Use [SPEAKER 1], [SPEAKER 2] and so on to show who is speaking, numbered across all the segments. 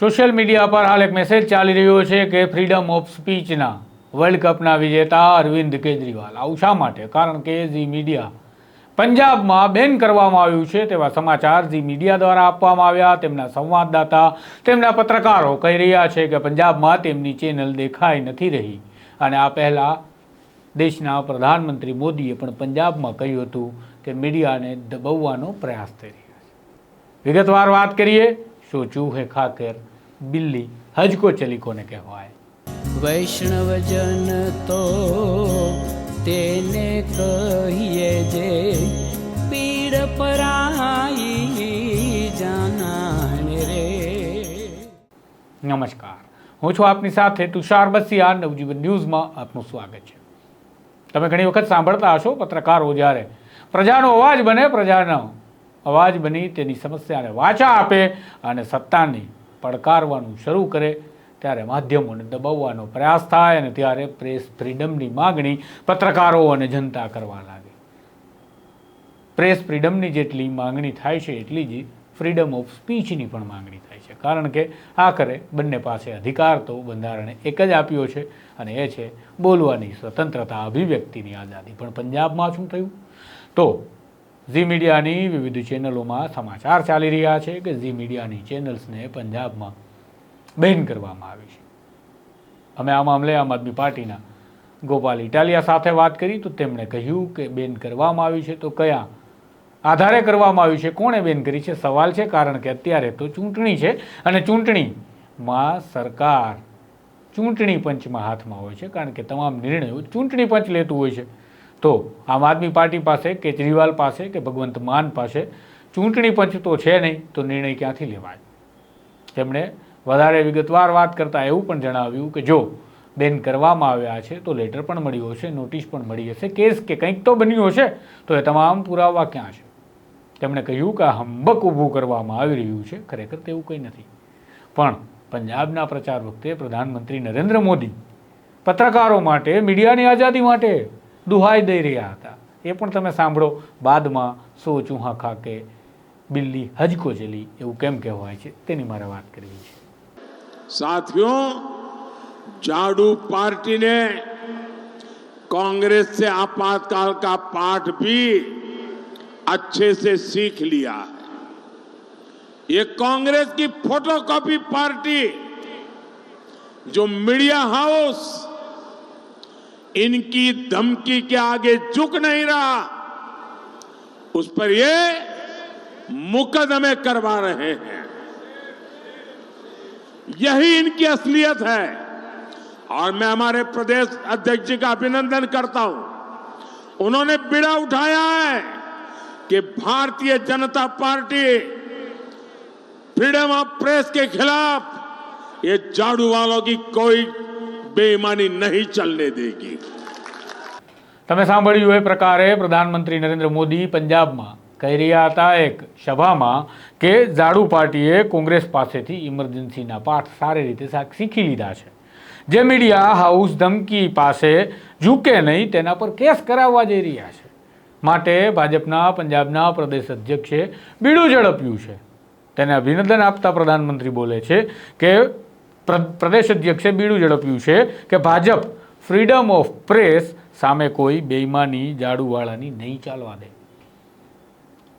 [SPEAKER 1] Social media પર હાલ એક મેસેજ ચાલી રહ્યો છે કે ફ્રીડમ ઓફ સ્પીચના વર્લ્ડ કપના વિજેતા અરવિંદ કેજરીવાલ. આવું શા માટે? કારણ કે ઝી મીડિયા પંજાબમાં બેન કરવામાં આવ્યું છે તેવા સમાચાર ઝી મીડિયા દ્વારા આપવામાં આવ્યા. તેમના સંવાદદાતા, તેમના પત્રકારો કહી રહ્યા છે કે પંજાબમાં તેમની ચેનલ દેખાઈ નથી રહી. અને આ પહેલાં દેશના પ્રધાનમંત્રી મોદીએ પણ પંજાબમાં કહ્યું હતું કે મીડિયાને દબાવવાનો પ્રયાસ થઈ રહ્યા છે. વિગતવાર વાત કરીએ. શું ચૂહે ખાકર બિલ્લી હજકો ચલી કોને કહેવાય
[SPEAKER 2] વૈષ્ણવજન તો તેને કહીએ જે પીડ પરાઈ જાનાને રે
[SPEAKER 1] નમસ્કાર હું છું આપની સાથે તુષાર બસિયા નવજીવન ન્યૂઝમાં આપનું સ્વાગત છે. તમે ઘણી વખત સાંભળતા હશો પત્રકારો જ્યારે પ્રજાનો અવાજ બને પ્રજાનો અવાજ બની તેની સમસ્યાને વાચા આપે અને સત્તાને પડકારવાનું શરૂ કરે, ત્યારે માધ્યમોને દબાવવાનો પ્રયાસ થાય અને ત્યારે પ્રેસ ફ્રીડમની માગણી પત્રકારો અને જનતા કરવા લાગે. પ્રેસ ફ્રીડમની જેટલી માંગણી થાય છે, એટલી જ ફ્રીડમ ઓફ સ્પીચની પણ માંગણી થાય છે. કારણ કે આખરે બંને પાસે અધિકાર તો બંધારણે એક જ આપ્યો છે અને એ છે, બોલવાની સ્વતંત્રતા અભિવ્યક્તિની આઝાદી. પણ પંજાબમાં શું થયું? તો ઝી મીડિયાની વિવિધ ચેનલોમાં સમાચાર ચાલી રહ્યા છે કે ઝી મીડિયાની ચેનલ્સને પંજાબમાં બેન કરવામાં આવી છે. અમે આ મામલે આમ આદમી પાર્ટીના ગોપાલ ઇટાલિયા સાથે વાત કરી તો તેમણે કહ્યું કે બેન કરવામાં આવી છે તો કયા આધારે કરવામાં આવ્યું છે, કોણે બેન કરી છે? સવાલ છે કારણ કે અત્યારે તો ચૂંટણી છે અને ચૂંટણીમાં સરકાર ચૂંટણી પંચમાં હાથમાં હોય છે કારણ કે તમામ નિર્ણયો ચૂંટણી પંચ લેતું હોય છે. તો આમ આદમી પાર્ટી પાસે કેજરીવાલ પાસે કે ભગવંત માન પાસે ચૂંટણી પંચ તો છે નહીં, તો નિર્ણય ક્યાંથી લેવાય? તેમણે વધારે વિગતવાર વાત કરતાં એવું પણ જણાવ્યું કે જો બેન કરવામાં આવ્યા છે, તો લેટર પણ મળ્યો હશે, નોટિસ પણ મળી હશે, કેસ કે કંઈક તો બન્યું હશે, તો એ તમામ પુરાવા ક્યાં છે? તેમણે કહ્યું કે હંબક ઊભું કરવામાં આવી રહ્યું છે, ખરેખર તેવું કંઈ નથી. પણ પંજાબના પ્રચાર વખતે પ્રધાનમંત્રી નરેન્દ્ર મોદી પત્રકારો માટે, મીડિયાની આઝાદી માટે દુહાઈ દઈ રહ્યા હતા એ પણ તમે સાંભળો બાદમાં સો ચૂહા ખાકે બિલ્લી હજકો ચલી એવું કેમ કહેવાય છે તેની મારે વાત કરવી છે
[SPEAKER 3] साथियों जाडू पार्टी ने कांग्रेस से आपातकाल का पाठ भी अच्छे से सीख लिया है ये कांग्रेस की फोटोकॉपी पार्टी जो मीडिया हाउस इनकी धमकी के आगे झुक नहीं रहा। उस पर ये मुकदमे करवा रहे हैं। यही इनकी असलियत है। और मैं हमारे प्रदेश अध्यक्ष जी का अभिनंदन करता हूँ। उन्होंने बिड़ा उठाया है कि Bharatiya Janata party freedom of press के खिलाफ ये झाड़ू वालों की कोई બેમાની નહીં ચલને દેગી
[SPEAKER 1] તમે સાંભળ્યું એ પ્રકારે પ્રધાનમંત્રી નરેન્દ્ર મોદી પંજાબમાં કહી રહ્યા હતા એક સભામાં કે ઝાડુ પાર્ટીએ કોંગ્રેસ પાસેથી ઇમરજન્સીના પાઠ સારી રીતે શીખી લીધા છે. જે મીડિયા હાઉસ ધમકી પાસે ઝૂકે નહીં, તેના પર કેસ કરાવવા જઈ રહ્યા છે. માટે ભાજપના પંજાબના પ્રદેશ અધ્યક્ષે બીડું ઝડપ્યું છે. તેને અભિનંદન આપતા પ્રધાનમંત્રી બોલે છે કે પ્રદેશ અધ્યક્ષે બીડું ઝડપ્યું છે કે ભાજપ ફ્રીડમ ઓફ પ્રેસ સામે કોઈ બેઈમાની, જાડુવાળાની નહીં ચાલવા દે.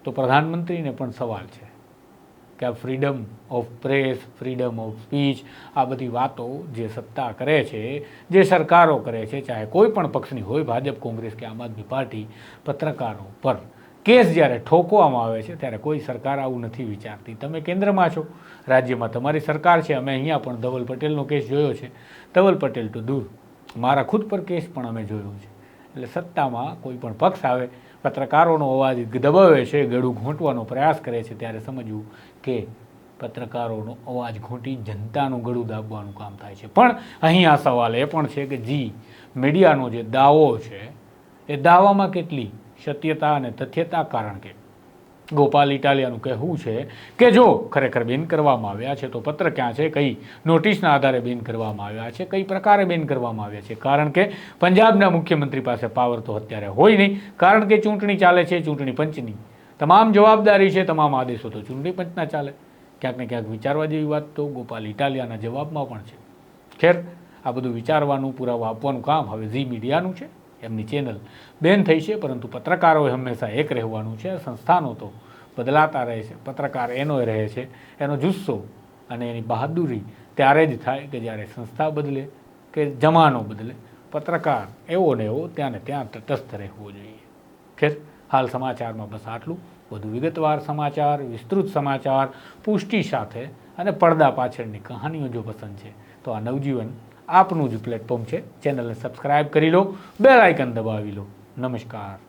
[SPEAKER 1] તો પ્રધાનમંત્રીને પણ સવાલ છે કે આ freedom of press, freedom of speech, આ બધી વાતો જે સત્તા કરે છે, જે સરકારો કરે છે, ચાહે કોઈ પણ પક્ષની હોય, ભાજપ, કોંગ્રેસ કે આમ આદમી પાર્ટી, પત્રકારો પર. કેસ જ્યારે ઠોકવામાં આવે છે, ત્યારે કોઈ સરકાર આવું નથી વિચારતી. તમે કેન્દ્રમાં છો, રાજ્યમાં તમારી સરકાર છે, અમે અહીંયા પણ ધવલ પટેલનો કેસ જોયો છે. ધવલ પટેલ તો દૂર. મારા ખુદ પર કેસ પણ અમે જોયો છે. એટલે સત્તામાં કોઈ પણ પક્ષ આવે, પત્રકારોનો અવાજ દબાવે છે, ગળું ઘૂંટવાનો પ્રયાસ કરે છે, ત્યારે સમજવું કે પત્રકારોનો અવાજ ઘૂંટી જનતાનું ગળું દાબવાનું કામ થાય છે. પણ અહીં આ સવાલ એ પણ છે કે જી, મીડિયાનો જે દાવો છે, એ દાવામાં કેટલી સત્યતા અને તથ્યતા કારણ કે ગોપાલ ઇટાલિયાનું કહેવું છે કે જો ખરેખર બેન કરવામાં આવ્યા છે, તો પત્ર ક્યાં છે, કઈ નોટિસના આધારે બેન કરવામાં આવ્યા છે, કઈ પ્રકારે બેન કરવામાં આવ્યા છે? કારણ કે પંજાબના મુખ્યમંત્રી પાસે પાવર તો અત્યારે હોય નહીં. કારણ કે ચૂંટણી ચાલે છે, ચૂંટણી પંચની. તમામ જવાબદારી છે, તમામ આદેશો તો ચૂંટણી પંચના ચાલે. ક્યાંક ને ક્યાંક વિચારવા જેવી વાત તો ગોપાલ ઇટાલિયાના જવાબમાં પણ છે. ખેર, આ બધું વિચારવાનું, પુરાવા આપવાનું કામ હવે ઝી મીડિયાનું છે. એમની ચેનલ. બેન થઈ છે, પરંતુ પત્રકારોએ હંમેશા એક રહેવાનું છે, સંસ્થાનો તો બદલાતા રહે છે. પત્રકાર એનો રહે છે, એનો જુસ્સો અને એની બહાદુરી ત્યારે જ થાય કે જ્યારે સંસ્થા બદલે કે જમાનો બદલે. પત્રકાર એવો ને એવો ત્યાં ને ત્યાં તટસ્થ રહેવો જોઈએ. ખેર, હાલ સમાચારમાં બસ આટલું. વધુ વિગતવાર સમાચાર, વિસ્તૃત સમાચાર, પુષ્ટિ સાથે અને પડદા પાછળની કહાનીઓ જો પસંદ છે, તો આ નવજીવન આપનું જ પ્લેટફોર્મ છે. ચેનલને સબસ્ક્રાઇબ કરી લો. બેલ આઇકન દબાવી લો. નમસ્કાર.